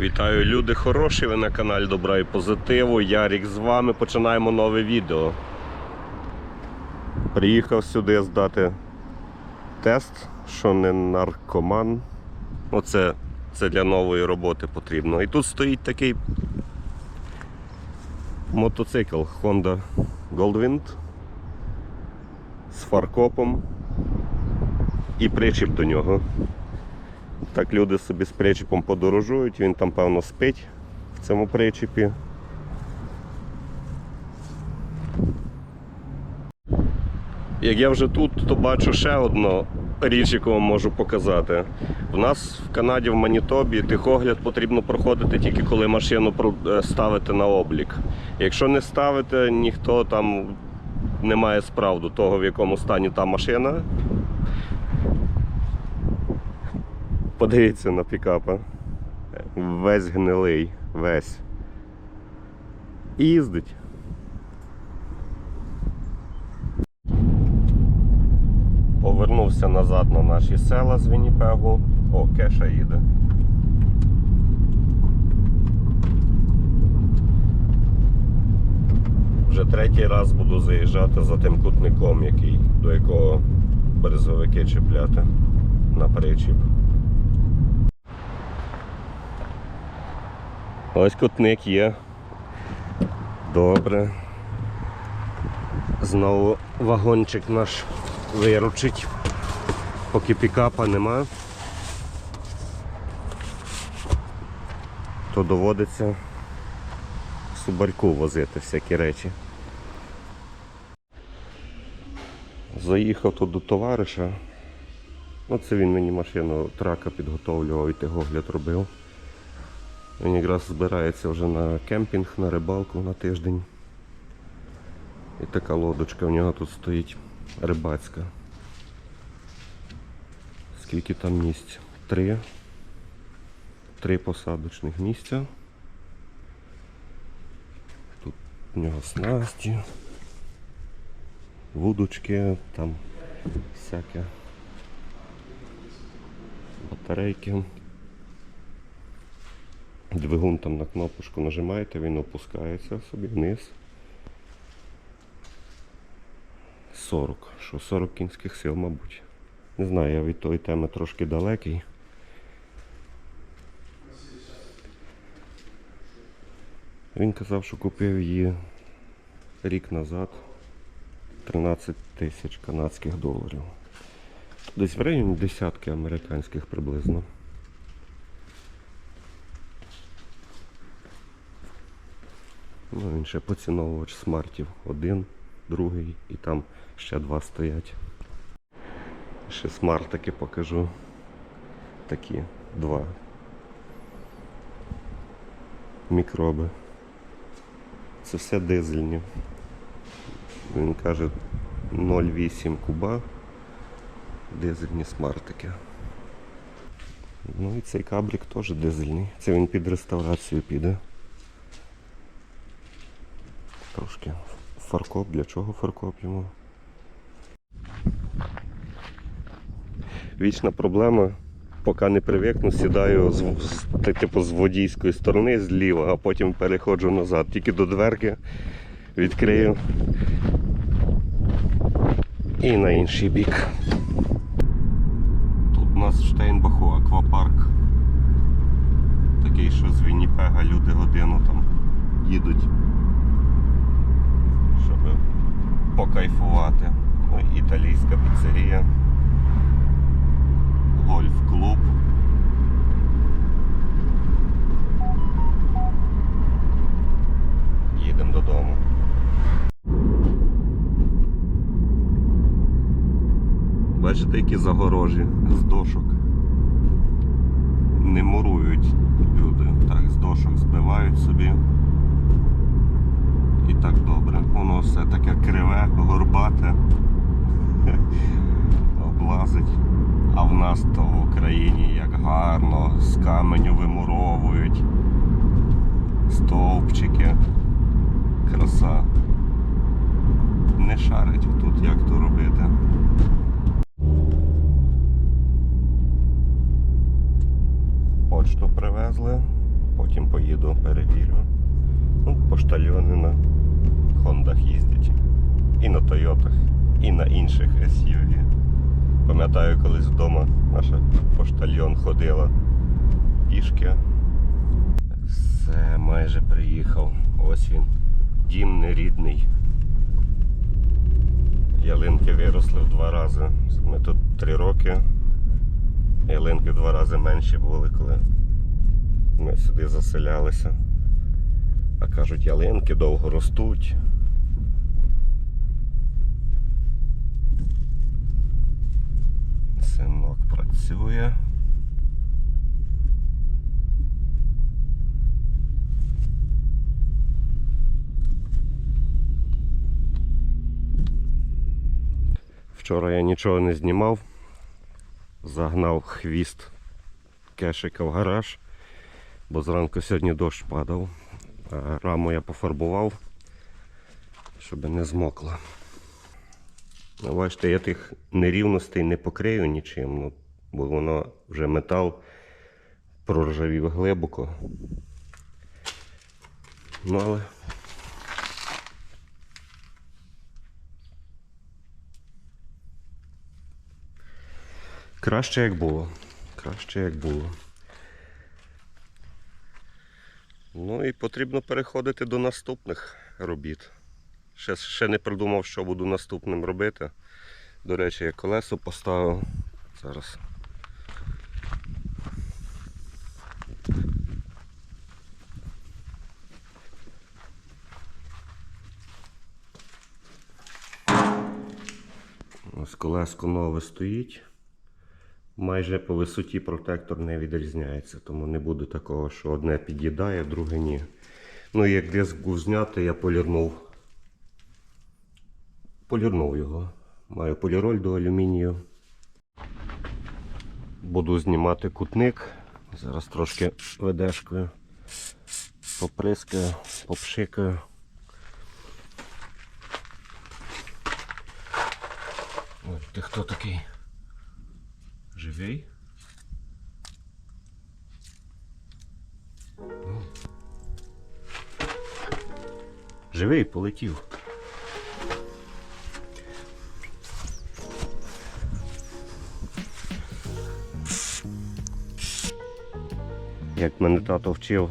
Вітаю, люди хороші, ви на каналі Добра і Позитиву. Ярік з вами. Починаємо нове відео. Приїхав сюди здати тест, що не наркоман. Оце це для нової роботи потрібно. І тут стоїть такий мотоцикл Honda Goldwind з фаркопом і причіп до нього. Так люди собі з причіпом подорожують, він там, певно, спить в цьому причіпі. Як я вже тут, то бачу ще одну річ, яку вам можу показати. В нас в Канаді, в Манітобі, тихогляд потрібно проходити тільки коли машину е, ставити на облік. Якщо не ставите, ніхто там не має справ до того, в якому стані та машина. Подивіться на пікапа. Весь гнилий, весь. І їздить. Повернувся назад на наші села з Вінніпегу. О, кеша їде. Вже третій раз буду заїжджати за тим кутником, який, до якого березовики чіпляти на причіп. Ось кутник є. Добре. Знову вагончик наш виручить, поки пікапа нема, то доводиться в субарьку возити всякі речі. Заїхав тут до товариша. Ну, це він мені машину трака підготовлював і тигогляд робив. Він якраз збирається вже на кемпінг, на рибалку на тиждень. І така лодочка в нього тут стоїть рибацька. Скільки там місць? Три. Три посадочних місця. Тут у нього снасті, вудочки, там всяке. Батарейки. Двигун там на кнопочку нажимаєте, він опускається собі вниз. 40. Що 40 кінських сил, мабуть. Не знаю, я від тої теми трошки далекий. Він казав, що купив її рік назад 13 тисяч канадських доларів. Десь в районі десятки американських приблизно. Ну, він ще поціновувач смартів. Один, другий і там ще два стоять. Ще смартики покажу. Такі два. Мікроби. Це все дизельні. Він каже 0,8 куба. Дизельні смартики. Ну і цей кабрик теж дизельний. Це він під реставрацію піде. Трошки фаркоп. Для чого фаркоп йому? Вічна проблема. Поки не привикну, сідаю з, з, типу, з водійської сторони зліва, а потім переходжу назад. Тільки до дверки відкрию і на інший бік. Тут у нас в Штейнбаху аквапарк. Такий, що з Вінніпега люди годину там їдуть щоб покайфувати. Ну, італійська піцерія, гольф-клуб. Їдемо додому. Бачите, які загорожі з дошок. Не мурують люди. Так, з дошок збивають собі. Так добре. Воно все таке криве, горбате. Облазить. А в нас то в Україні як гарно, з каменю вимуровують. Стовпчики. Краса. Не шарить тут, як то робити. Почту привезли. потім поїду, перевірю. Ну, поштальйони на Хондах їздять. І на Тойотах, і на інших SUV. Пам'ятаю, колись вдома наша поштальйон ходила пішки. Все, майже приїхав. Ось він. Дім нерідний. Ялинки виросли в два рази. Ми тут три роки. Ялинки в два рази менші були, коли ми сюди заселялися. А кажуть, ялинки довго ростуть. Синок працює. Вчора я нічого не знімав. Загнав хвіст кешика в гараж, бо зранку сьогодні дощ падав. Раму я пофарбував, щоб не змокло. Ну, бачите, я тих нерівностей не покрию нічим, ну, бо воно вже метал проржавів глибоко. Ну але краще як було. Краще як було. Ну і потрібно переходити до наступних робіт. Ще, ще не придумав, що буду наступним робити. До речі, я колесо поставив. Зараз. Ось колеско нове стоїть. Майже по висоті протектор не відрізняється, тому не буде такого, що одне під'їдає, друге ні. Ну і як диск був знятий, я полірнув. Полірнув його. Маю поліроль до алюмінію. Буду знімати кутник. Зараз трошки ведешкою поприскаю, попшикаю. Ой, ти хто такий? Живий? Живий, полетів. Як мене тато вчив,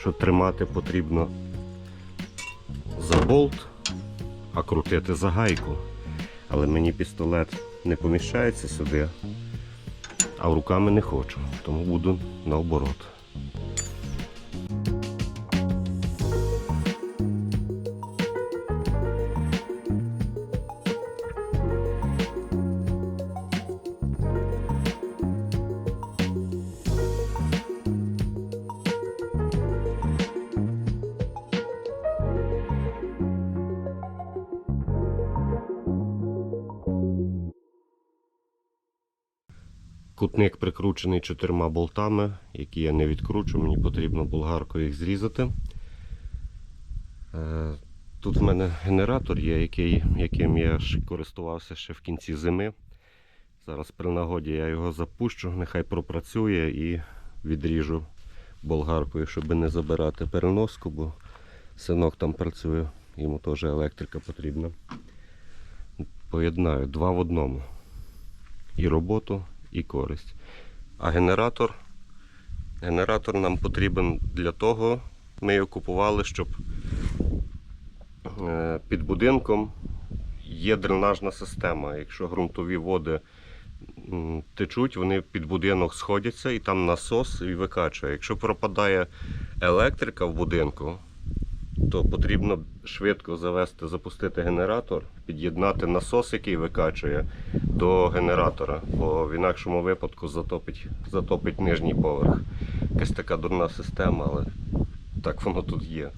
що тримати потрібно за болт, а крутити за гайку. Але мені пістолет не поміщається сюди, а руками не хочу, тому буду наоборот. Кутник прикручений чотирма болтами, які я не відкручу, мені потрібно болгаркою їх зрізати. Е, Тут в мене генератор є, який, яким я користувався ще в кінці зими. Зараз при нагоді я його запущу, нехай пропрацює і відріжу болгаркою, щоб не забирати переноску, бо синок там працює, йому теж електрика потрібна. Поєднаю два в одному. І роботу, і користь. А генератор, генератор нам потрібен для того, ми його купували, щоб е, під будинком є дренажна система. Якщо ґрунтові води течуть, вони під будинок сходяться і там насос і викачує. Якщо пропадає електрика в будинку, то потрібно швидко завести, запустити генератор, під'єднати насос, який викачує, до генератора, бо в інакшому випадку затопить, затопить нижній поверх. Якась така дурна система, але так воно тут є.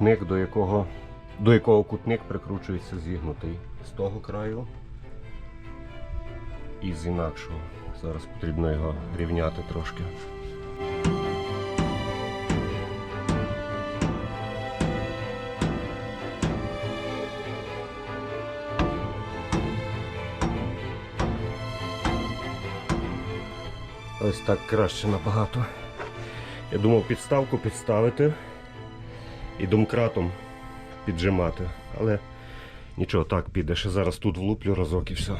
Кутник, до якого до якого кутник прикручується зігнутий з того краю і з інакшого. Зараз потрібно його рівняти трошки. Ось так краще набагато. Я думав підставку підставити і домкратом піджимати. Але нічого, так піде. Ще зараз тут влуплю разок і все.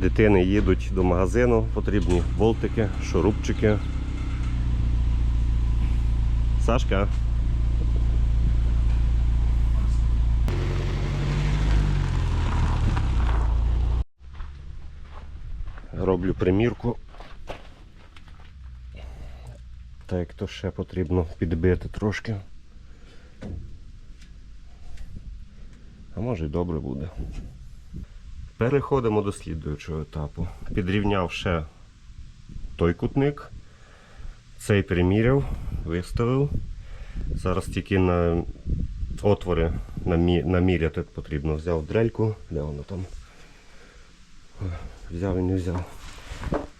Дитини їдуть до магазину, потрібні болтики, шурупчики. Сашка. Роблю примірку. Так, то ще потрібно підбити трошки. А може й добре буде. Переходимо до слідуючого етапу. Підрівняв ще той кутник. Цей приміряв, виставив. Зараз тільки на отвори наміряти потрібно. Взяв дрельку, де воно там. Взяв і не взяв.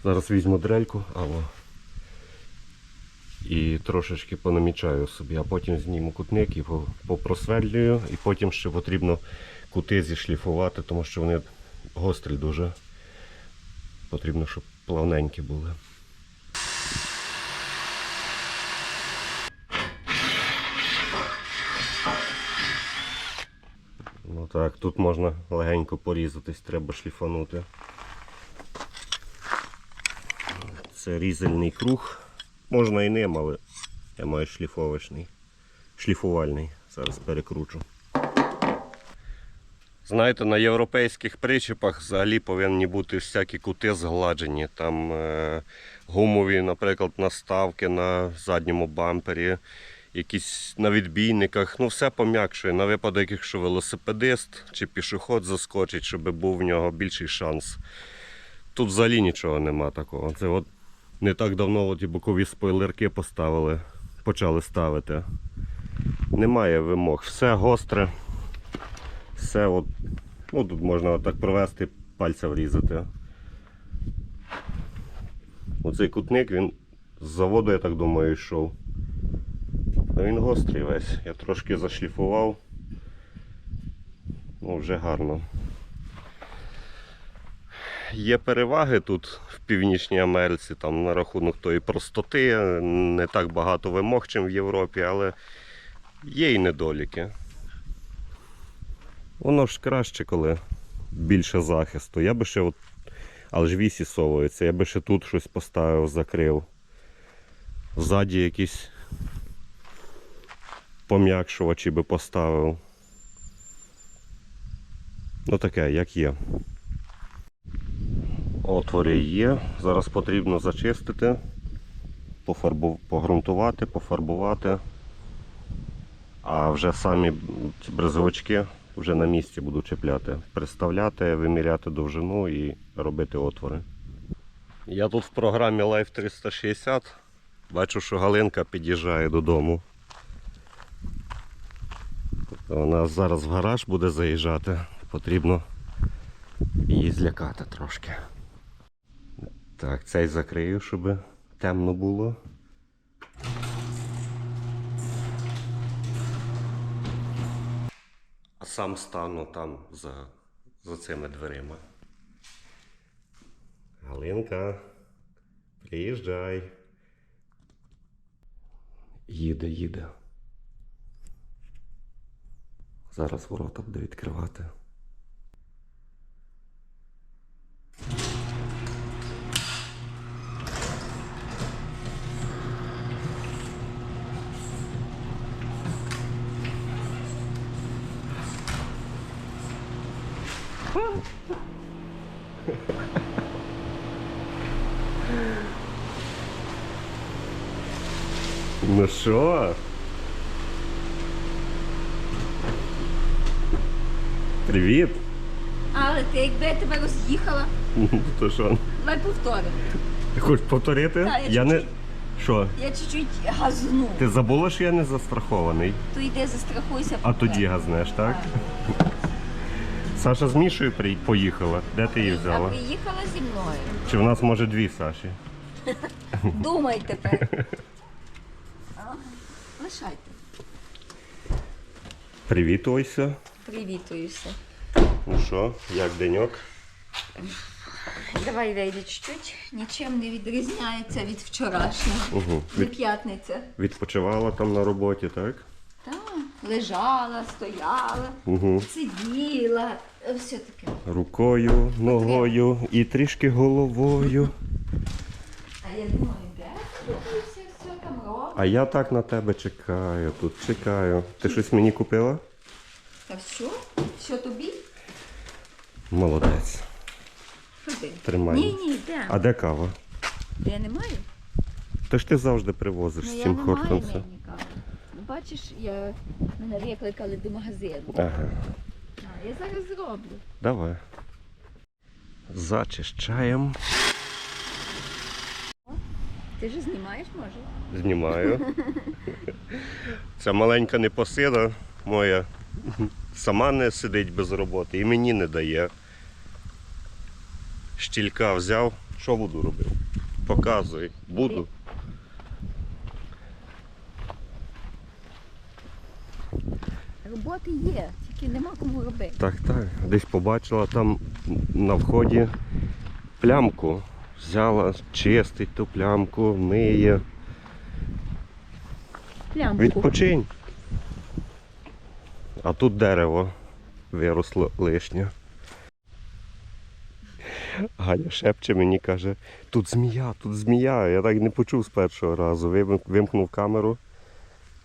Зараз візьму дрельку, або і трошечки понамічаю собі, а потім зніму кутник по- попросверлюю, і потім ще потрібно кути зішліфувати, тому що вони гострі дуже. Потрібно, щоб плавненькі були. Ну так, тут можна легенько порізатись, треба шліфанути. Це різальний круг. Можна і ним, але я маю шліфовочний. Шліфувальний. Зараз перекручу. Знаєте, на європейських причепах взагалі повинні бути всякі кути згладжені. Там е, гумові, наприклад, наставки на задньому бампері, якісь на відбійниках. Ну, все пом'якшує на випадок, якщо велосипедист чи пішоход заскочить, щоб був в нього більший шанс. Тут взагалі нічого нема такого. Це от не так давно ті бокові спойлерки поставили, почали ставити. Немає вимог. Все гостре. Все от, ну тут можна отак провести, пальця врізати. Оцей кутник він з заводу, я так думаю, йшов. А він гострий весь. Я трошки зашліфував. Ну, вже гарно. Є переваги тут в Північній Америці, там на рахунок тої простоти, не так багато вимог, чим в Європі, але є і недоліки. Воно ж краще, коли більше захисту. Я би ще от, але совується, я би ще тут щось поставив, закрив. Ззаді якісь пом'якшувачі би поставив. Ну таке, як є. Отвори є. Зараз потрібно зачистити, пофарбу... погрунтувати, пофарбувати. А вже самі ці вже на місці буду чіпляти. Приставляти, виміряти довжину і робити отвори. Я тут в програмі Life 360 бачу, що Галинка під'їжджає додому. Тобто Вона зараз в гараж буде заїжджати. Потрібно її злякати трошки. Так, цей закрию, щоб темно було. А сам стану там за, за цими дверима. Галинка, приїжджай. Їде, їде. Зараз ворота буде відкривати. Ну що? Привіт! Але ти якби я тебе роз'їхала, Ну, То що? давай повторимо. Ти хочеш повторити? Так, я я не, чуть-чуть. Що? Я чуть-чуть газну. Ти забула, що я не застрахований, То йди застрахуйся. а тоді газнеш, так? Саша з Мішою при- поїхала. Де ти її А взяла? приїхала зі мною. Чи в нас може дві Саші? Думай тепер. Ага. Лишайте. Привіт, Ойся. Привітуюся. Ну що, як деньок? Давай вийде чуть-чуть. Нічим не відрізняється від вчорашнього. Угу. Не Від, п'ятниця. відпочивала там на роботі, так? Так, лежала, стояла, Угу. сиділа, е, все таке. Рукою, ногою і трішки головою. А я думаю, де ти все, все там робиш? А я так на тебе чекаю, тут чекаю. Ти щось мені купила? Та все? Що тобі? Молодець. Що ти? Тримай. Ні, ні, де? А де кава? Я не маю. Та ж ти завжди привозиш Ну, з я цим не маю Хортонсом. мені кави. Ну, Бачиш, я мене викликали до магазину. Ага. А, я зараз зроблю. Давай. Зачищаємо. Ти ж знімаєш, може? Знімаю. Ця маленька непосида моя сама не сидить без роботи і мені не дає. Щілька взяв, що буду робити? Показуй, буду. Роботи є, тільки нема кому робити. Так, так. Десь побачила там на вході плямку. Взяла, чистить ту плямку, миє. Плямку. Відпочинь. А тут дерево виросло лишнє. Галя шепче мені каже, тут змія, тут змія. Я так не почув з першого разу. Вимкнув камеру.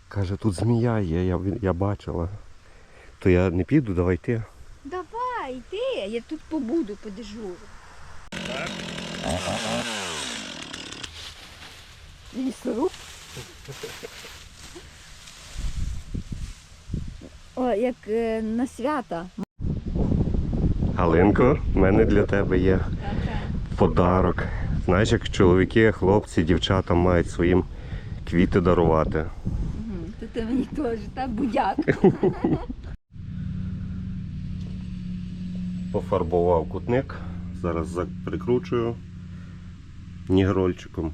Каже, тут змія є, я, я бачила. То я не піду, давай ти. Давай, йди, я тут побуду, подежурю. Лісоруб. О, як е, на свята. Галинко, в мене для тебе є подарок. Знаєш, як чоловіки, хлопці, дівчата мають своїм квіти дарувати. Мгм, То ти мені теж, та будяк. Пофарбував кутник. Зараз за- прикручую нігрольчиком.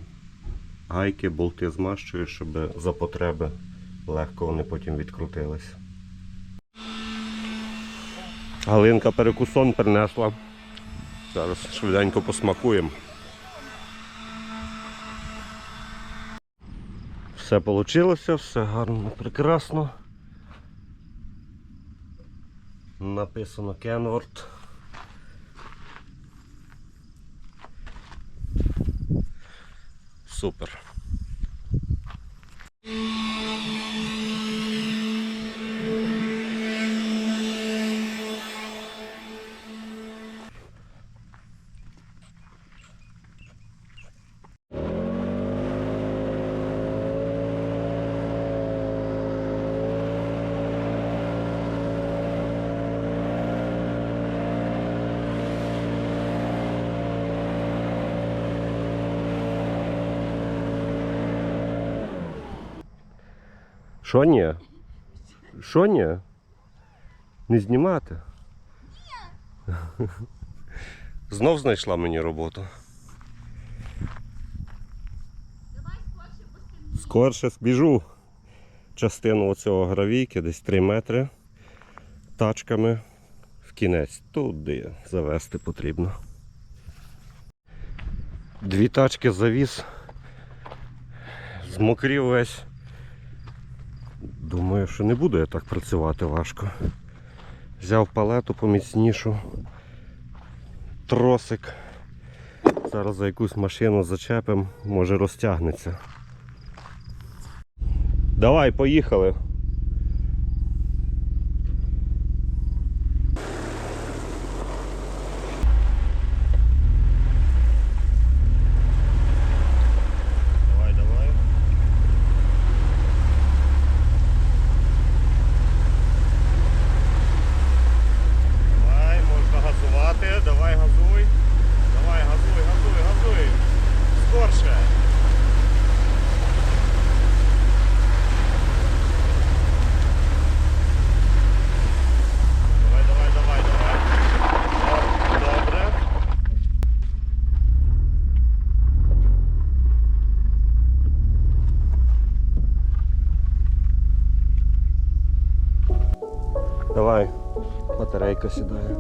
Гайки, болти змащую, щоб за потреби легко вони потім відкрутились. Галинка перекусон принесла. Зараз швиденько посмакуємо. Все вийшло, все гарно, прекрасно. Написано Kenworth. Супер. Що ні? Що ні? Не знімати? Ні. Знов знайшла мені роботу. Скорше збіжу частину оцього гравійки, десь 3 метри тачками в кінець. Туди завести потрібно. Дві тачки завіз. Змокрів весь. Думаю, що не буду я так працювати важко. Взяв палету поміцнішу, тросик. Зараз за якусь машину зачепимо, може розтягнеться. Давай, поїхали. Давай, давай. Давай, можна газувати, давай газуй. Давай, газуй, газуй, газуй. Скорше. Давай, батарейка сідає.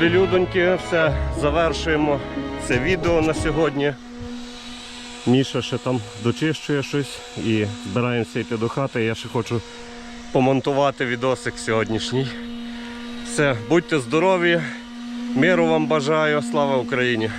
Люди, людоньки, все, завершуємо це відео на сьогодні. Міша ще там дочищує щось і збираємося йти до хати. Я ще хочу помонтувати відосик сьогоднішній. Все, будьте здорові, миру вам бажаю, слава Україні!